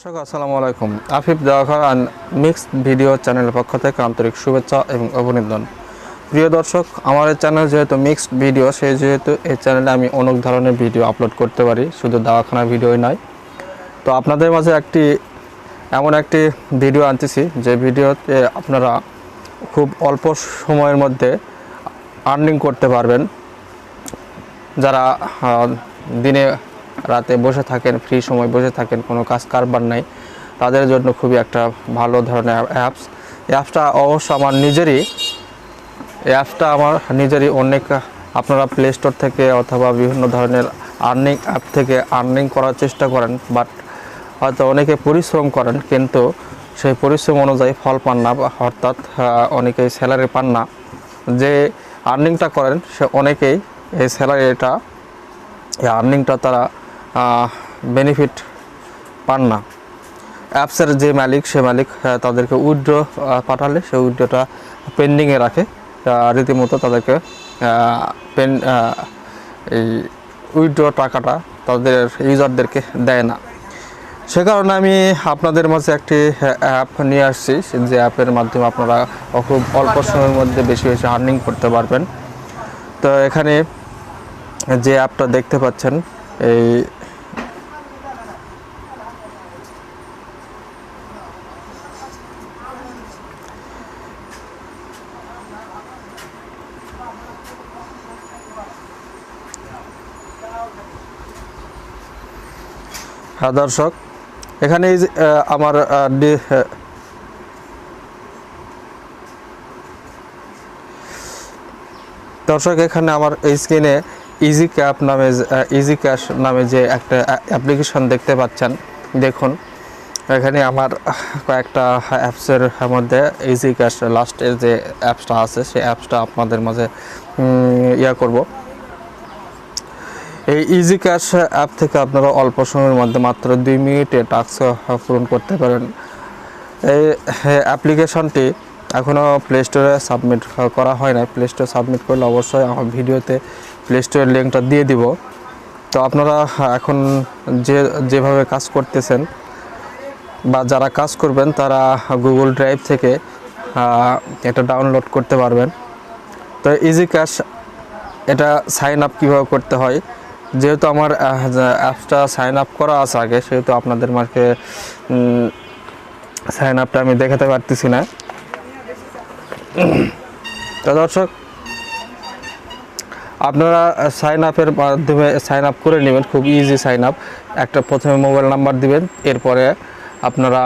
দর্শক, আসসালামু আলাইকুম। আফিফ দেওয়াখার আর মিক্সড ভিডিও চ্যানেলের পক্ষ থেকে আন্তরিক শুভেচ্ছা এবং অভিনন্দন। প্রিয় দর্শক, আমার এই চ্যানেল যেহেতু মিক্সড ভিডিও সেই যেহেতু এই চ্যানেলে আমি অনেক ধরনের ভিডিও আপলোড করতে পারি, শুধু দাওয়াখানা ভিডিওই নয়। তো আপনাদের মাঝে একটি, এমন একটি ভিডিও আনতেছি, যে ভিডিওতে আপনারা খুব অল্প সময়ের মধ্যে আর্নিং করতে পারবেন। যারা দিনে রাতে বসে থাকেন ফ্রি সময় বসে থাকেন, কোনো কাজ কারবার নাই। তাদের জন্য খুবই একটা ভালো ধরনের অ্যাপস অ্যাপসটা অবশ্য আমার নিজেরই। অ্যাপসটা আমার নিজেরই অনেক, আপনারা প্লে স্টোর থেকে অথবা বিভিন্ন ধরনের আর্নিং অ্যাপ থেকে আর্নিং করার চেষ্টা করেন বাট হয়তো অনেকে পরিশ্রম করেন, কিন্তু সেই পরিশ্রম অনুযায়ী ফল পান না, অর্থাৎ অনেকেই স্যালারি পান না। যে আর্নিংটা করেন, সে অনেকেই এই স্যালারিটা এই আর্নিংটা তারা বেনিফিট পান না। অ্যাপসের যে মালিক, সে মালিক তাদেরকে উইড্রো পাঠালে, সে উইড্রোটা পেন্ডিংয়ে রাখে। রীতিমতো তাদেরকে পেন এই উইড্রো টাকাটা তাদের ইউজারদেরকে দেয় না। সে কারণে আমি আপনাদের মাঝে একটি অ্যাপ নিয়ে আসছি। যে অ্যাপের মাধ্যমে আপনারা খুব অল্প সময়ের মধ্যে বেশি বেশি আর্নিং করতে পারবেন। তো এখানে যে অ্যাপটা দেখতে পাচ্ছেন, এই হ্যাঁ দর্শক, এখানে আমার দর্শক, এখানে আমার এই স্ক্রিনে ইজি ক্যাপ নামে ইজি ক্যাশ নামে যে একটা অ্যাপ্লিকেশন দেখতে পাচ্ছেন, দেখুন। এখানে আমার কয়েকটা অ্যাপসের মধ্যে ইজি ক্যাশ লাস্টের যে অ্যাপসটা আছে, সেই অ্যাপসটা আপনাদের মাঝে ইয়া করব। এই ইজি ক্যাশ অ্যাপ থেকে আপনারা অল্প সময়ের মধ্যে মাত্র দুই মিনিটে টাস্ক পূরণ করতে পারেন। এই অ্যাপ্লিকেশনটি এখনও প্লে স্টোরে সাবমিট করা হয় না প্লে স্টোরে সাবমিট করলে অবশ্যই আমার ভিডিওতে প্লে স্টোরের লিঙ্কটা দিয়ে দিব। তো আপনারা এখন যে, যেভাবে কাজ করতেছেন বা যারা কাজ করবেন, তারা গুগল ড্রাইভ থেকে এটা ডাউনলোড করতে পারবেন। তো ইজি ক্যাশ এটা সাইন আপ কীভাবে করতে হয়? যেহেতু আমার অ্যাপসটা সাইন আপ করা আছে আগে, সেহেতু আপনাদের মাঝে সাইন আপটা আমি দেখাতে পারতেছি না। তো দর্শক, আপনারা সাইন আপের মাধ্যমে সাইন আপ করে নেবেন, খুব ইজি সাইন আপ একটা প্রথমে মোবাইল নাম্বার দিবেন, এরপরে আপনারা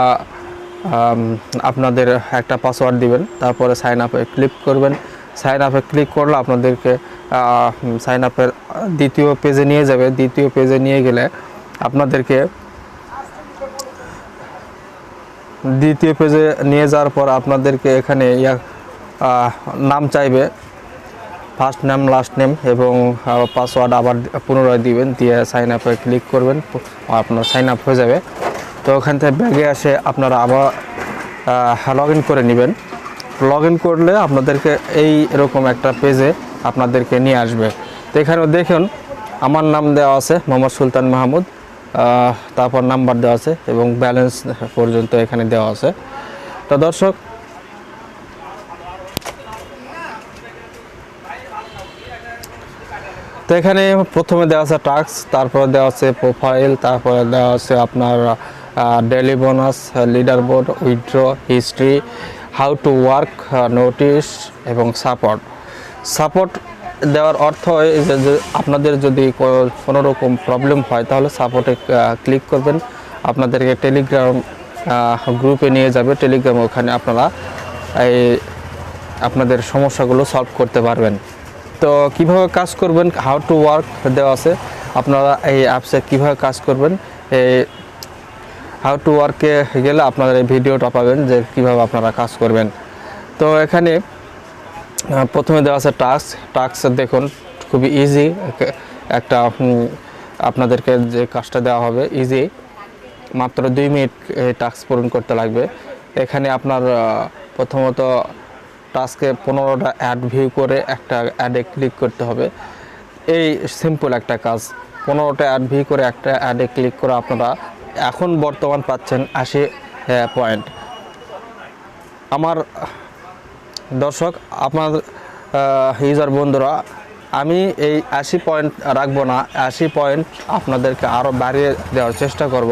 আপনাদের একটা পাসওয়ার্ড দিবেন, তারপরে সাইন আপে ক্লিক করবেন। সাইন আপে ক্লিক করলে আপনাদেরকে সাইন আপের দ্বিতীয় পেজে নিয়ে যাবে। দ্বিতীয় পেজে নিয়ে গেলে আপনাদেরকে দ্বিতীয় পেজে নিয়ে যাওয়ার পর আপনাদেরকে এখানে ইয়া নাম চাইবে। ফার্স্ট নেম লাস্ট নেম এবং পাসওয়ার্ড আবার পুনরায় দিবেন, দিয়ে সাইন আপে ক্লিক করবেন আপনার সাইন আপ হয়ে যাবে। তো ওখান থেকে ব্যাগে আসে আপনারা আবার লগ করে নেবেন। লগ ইন করলে আপনাদেরকে এই এরকম একটা পেজে আপনাদেরকে নিয়ে আসবে। তো এখানেও দেখুন, আমার নাম দেওয়া আছে মোহাম্মদ সুলতান মাহমুদ তারপর নাম্বার দেওয়া আছে এবং ব্যালেন্স পর্যন্ত এখানে দেওয়া আছে। তো দর্শক, তো এখানে প্রথমে দেওয়া আছে টাস্ক তারপরে দেওয়া আছে প্রোফাইল তারপরে দেওয়া আছে আপনার daily bonus leader board withdraw history how to work notice এবং সাপোর্ট সাপোর্ট দেওয়ার অর্থ যে আপনাদের যদি কোনো রকম প্রবলেম হয়, তাহলে সাপোর্টে ক্লিক করবেন। আপনাদেরকে টেলিগ্রাম গ্রুপে নিয়ে যাবে। টেলিগ্রাম ওখানে আপনারা এই আপনাদের সমস্যাগুলো সলভ করতে পারবেন। তো কীভাবে কাজ করবেন? হাউ টু ওয়ার্ক দেওয়া আছে। আপনারা এই অ্যাপসে কীভাবে কাজ করবেন? হাউ টু ওয়ার্কে গেলে আপনারা এই ভিডিওটা পাবেন যে কীভাবে আপনারা কাজ করবেন। তো এখানে প্রথমে দেওয়া আছে টাস্ক টাস্ক দেখুন, খুবই ইজি একটা আপনাদেরকে যে কাজটা দেওয়া হবে ইজি মাত্র দুই মিনিট টাস্ক পূরণ করতে লাগবে। এখানে আপনার প্রথমত টাস্কে পনেরোটা অ্যাড ভিউ করে একটা অ্যাডে ক্লিক করতে হবে। এই সিম্পল একটা কাজ। পনেরোটা অ্যাড ভিউ করে একটা অ্যাডে ক্লিক করে আপনারা এখন বর্তমান পাচ্ছেন আশি পয়েন্ট আমার দর্শক, আপনার ইউজার বন্ধুরা, আমি এই আশি পয়েন্ট রাখব না। আশি পয়েন্ট আপনাদেরকে আরও বাড়িয়ে দেওয়ার চেষ্টা করব।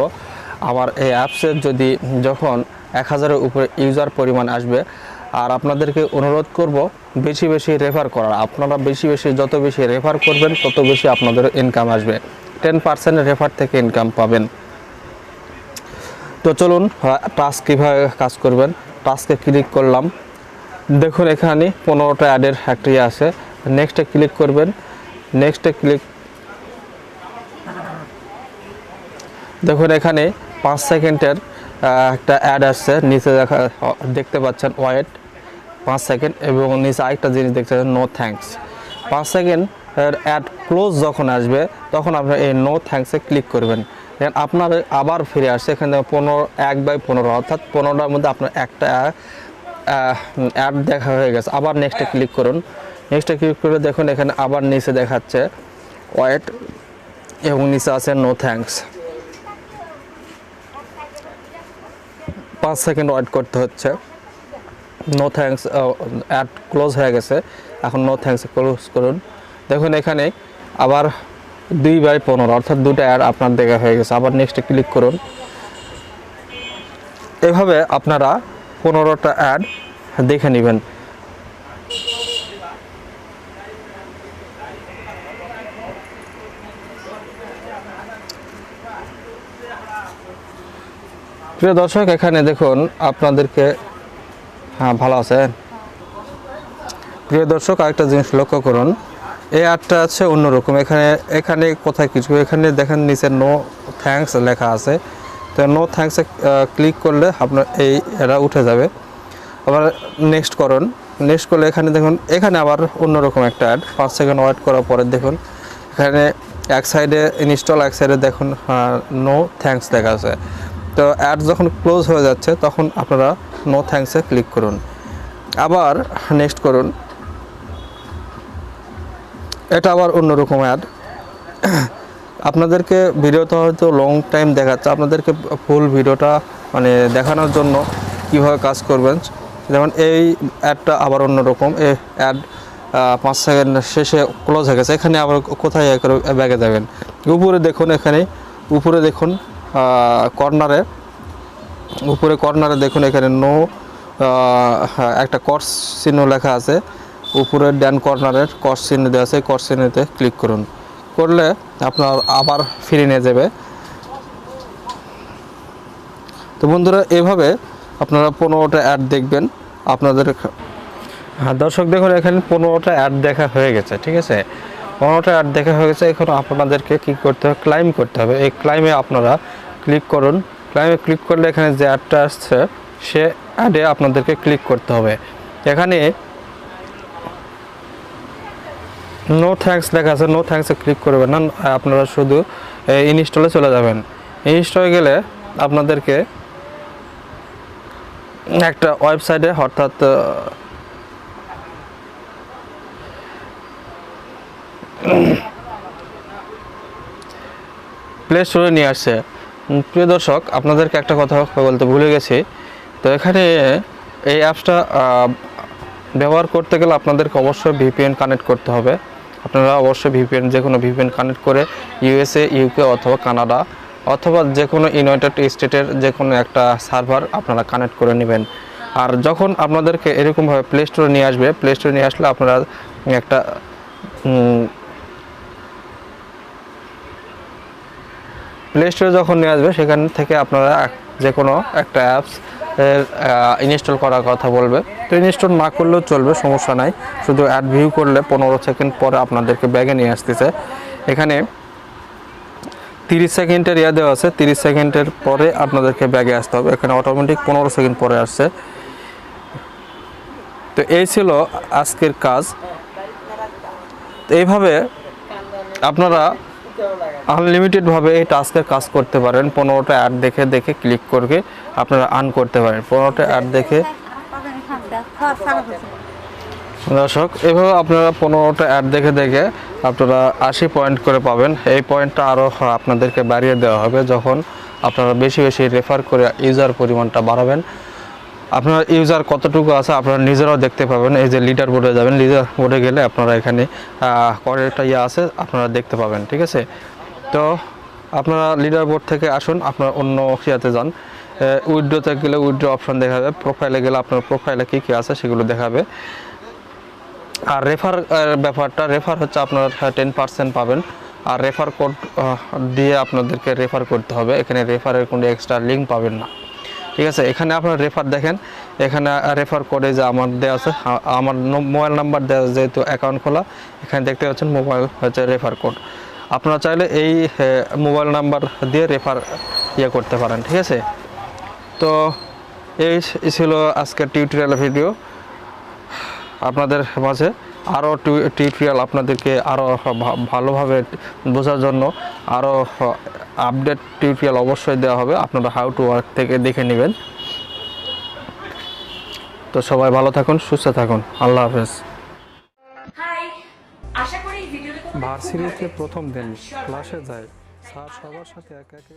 আমার এই অ্যাপসের যদি যখন এক হাজারের উপরে ইউজার পরিমাণ আসবে, আর আপনাদেরকে অনুরোধ করব বেশি বেশি রেফার করার। আপনারা বেশি বেশি, যত বেশি রেফার করবেন, তত বেশি আপনাদের ইনকাম আসবে। টেন পার্সেন্ট রেফার থেকে ইনকাম পাবেন। তো চলুন টাস্ক কীভাবে কাজ করবেন টাস্কে ক্লিক করলাম। দেখুন এখানে পনেরোটা অ্যাডের ফ্যাক্টরি ইয়ে আছে। নেক্সটে ক্লিক করবেন। নেক্সটে ক্লিক দেখুন এখানে পাঁচ সেকেন্ডের একটা অ্যাড আসছে নিচে দেখা দেখতে পাচ্ছেন ওয়েট পাঁচ সেকেন্ড এবং নিচে আরেকটা জিনিস দেখতে পাচ্ছেন নো থ্যাঙ্কস পাঁচ সেকেন্ড অ্যাড ক্লোজ যখন আসবে, তখন আপনার এই নো থ্যাঙ্কসে ক্লিক করবেন। দেন আপনার আবার ফিরে আসছে, এখানে পনেরো, এক বাই পনেরো, অর্থাৎ পনেরোটার মধ্যে আপনার একটা অ্যাড দেখা হয়ে গেছে। আবার নেক্সটে ক্লিক করুন। নেক্সটে ক্লিক করে দেখুন, এখানে আবার নিচে দেখাচ্ছে ওয়েট এবং নিচে আছে নো থ্যাঙ্কস পাঁচ সেকেন্ড ওয়েট করতে হচ্ছে। নো থ্যাঙ্কস অ্যাড ক্লোজ হয়ে গেছে। এখন নো থ্যাঙ্কস ক্লোজ করুন। দেখুন এখানে আবার দুই বাই পনেরো, অর্থাৎ দুটো অ্যাড আপনার দেখা হয়ে গেছে। আবার নেক্সটে ক্লিক করুন। এভাবে আপনারা পনেরোটা অ্যাড দেখে নেবেন। প্রিয় দর্শক, এখানে দেখুন আপনাদেরকে হ্যাঁ ভালো আছেন? প্রিয় দর্শক, আরেকটা জিনিস লক্ষ্য করুন। এই অ্যাডটা আছে অন্যরকম। এখানে এখানে কোথায় কিছু? এখানে দেখেন নিচে নো থ্যাঙ্কস লেখা আছে। তো নো থ্যাঙ্কসে ক্লিক করলে আপনার এই এরা উঠে যাবে। আবার নেক্সট করুন। নেক্সট করলে এখানে দেখুন, এখানে আবার অন্যরকম একটা অ্যাড পাঁচ সেকেন্ড ওয়েট করার পরে দেখুন, এখানে এক সাইডে ইনস্টল এক সাইডে দেখুন নো থ্যাঙ্কস লেখা আছে। তো অ্যাড যখন ক্লোজ হয়ে যাচ্ছে, তখন আপনারা নো থ্যাঙ্কসে ক্লিক করুন। আবার নেক্সট করুন। এটা আবার অন্যরকম অ্যাড আপনাদেরকে ভিডিওটা হয়তো লং টাইম দেখাচ্ছে। আপনাদেরকে ফুল ভিডিওটা মানে দেখানোর জন্য কীভাবে কাজ করবেন? যেমন এই অ্যাডটা আবার অন্যরকম এই অ্যাড পাঁচ সেকেন্ড শেষে ক্লোজ হয়ে গেছে। এখানে আবার কোথায় ব্যাগে যাবেন? উপরে দেখুন এখানে। উপরে দেখুন কর্নারে উপরে কর্নারে দেখুন এখানে নো একটা কর্স চিহ্ন লেখা আছে। উপরে ড্যান কর্নারের কর্স চিহ্ন দেওয়া আছে কর্স চিহ্নতে ক্লিক করুন। করলে আপনার আবার ফিরে নিয়ে যাবে। তো বন্ধুরা, এভাবে আপনারা পনেরোটা অ্যাড দেখবেন। আপনাদের হ্যাঁ দর্শক, দেখুন, এখানে পনেরোটা অ্যাড দেখা হয়ে গেছে, ঠিক আছে? পনেরোটা অ্যাড দেখা হয়ে গেছে। এখন আপনাদেরকে কী করতে হবে? ক্লাইম করতে হবে। এই ক্লাইমে আপনারা ক্লিক করুন। ক্লাইমে ক্লিক করলে এখানে যে অ্যাডটা আসছে, সে অ্যাডে আপনাদেরকে ক্লিক করতে হবে। এখানে নো থ্যাঙ্কস লেখা আছে নো থ্যাঙ্কসে ক্লিক করবেন না, আপনারা শুধু ইনস্টলে চলে যাবেন। ইনস্টলে গেলে আপনাদেরকে একটা ওয়েবসাইটে অর্থাৎ প্লে স্টোরে নিয়ে আসছে। প্রিয় দর্শক, আপনাদেরকে একটা কথা বলতে ভুলে গেছি। তো এখানে এই অ্যাপসটা ব্যবহার করতে গেলে আপনাদেরকে অবশ্যই ভিপিএন কানেক্ট করতে হবে। আপনারা অবশ্যই ভিপিএন যে কোনো ভিপিএন কানেক্ট করে ইউএসএ ইউকে অথবা কানাডা অথবা যে কোনো ইউনাইটেড স্টেটের যে কোনো একটা সার্ভার আপনারা কানেক্ট করে নেবেন। আর যখন আপনাদেরকে এরকমভাবে প্লে স্টোরে নিয়ে আসবে প্লে স্টোরে নিয়ে আসলে আপনারা একটা প্লে স্টোরে যখন নিয়ে আসবে, সেখান থেকে আপনারা যে কোনো একটা অ্যাপস ইনস্টল করার কথা বলবে। তো ইনস্টল না করলেও চলবে, সমস্যা নাই। শুধু অ্যাড ভিউ করলে পনেরো সেকেন্ড পরে আপনাদেরকে ব্যাগে নিয়ে আসতেছে। এখানে তিরিশ সেকেন্ডের ইয়া দেওয়া আছে, তিরিশ সেকেন্ডের পরে আপনাদেরকে ব্যাগে আসতে হবে। এখানে অটোমেটিক পনেরো সেকেন্ড পরে আসছে। তো এই ছিল আজকের কাজ। এইভাবে আপনারা আনলিমিটেডভাবে এই টাস্কের কাজ করতে পারেন। পনেরোটা অ্যাড দেখে দেখে ক্লিক করে আপনারা আর্ন করতে পারেন। পনেরোটা অ্যাড দেখে দর্শক, এভাবে আপনারা পনেরোটা অ্যাড দেখে দেখে আপনারা আশি পয়েন্ট করে পাবেন। এই পয়েন্টটা আরও আপনাদেরকে বাড়িয়ে দেওয়া হবে যখন আপনারা বেশি বেশি রেফার করে ইউজার পরিমাণটা বাড়াবেন। আপনার ইউজার কতটুকু আছে আপনারা নিজেরাও দেখতে পাবেন। এই যে লিডার বোর্ডে যাবেন লিডার বোর্ডে গেলে আপনারা এখানে কয়েকটা ইয়ে আছে, আপনারা দেখতে পাবেন, ঠিক আছে? তো আপনারা লিডার বোর্ড থেকে আসুন, আপনারা অন্য ইয়াতে যান। উইড্রোতে গেলে উইড্রো অপশন দেখাবে প্রোফাইলে গেলে আপনার প্রোফাইলে কী কী আছে সেগুলো দেখাবে। আর রেফার ব্যাপারটা রেফার হচ্ছে আপনার টেন পার্সেন্ট পাবেন। আর রেফার কোড দিয়ে আপনাদেরকে রেফার করতে হবে। এখানে রেফারের কোনো এক্সট্রা লিঙ্ক পাবেন না। ঠিক আছে? এখানে আপনার রেফার দেখেন। এখানে রেফার কোডে যে আমার দেওয়া আছে আমার মোবাইল নাম্বার দেওয়া যেহেতু অ্যাকাউন্ট খোলা, এখানে দেখতে পাচ্ছেন মোবাইল হচ্ছে রেফার কোড আপনারা চাইলে এই মোবাইল নাম্বার দিয়ে রেফার ইয়ে করতে পারেন, ঠিক আছে? তো এই ছিল আজকের টিউটোরিয়াল ভিডিও আপনাদের মাঝে আরও টিউটোরিয়াল আপনাদেরকে আরও ভালোভাবে বোঝার জন্য আরও আপডেট টিউটোরিয়াল অবশ্যই দেওয়া হবে। আপনারা হাউ টু ওয়ার্ক থেকে দেখে নেবেন। তো সবাই ভালো থাকুন, সুস্থ থাকুন। আল্লাহ হাফেজ। ভার্সিটিতে। প্রথম দিন ক্লাসে যায় স্যার সবার সাথে একে একে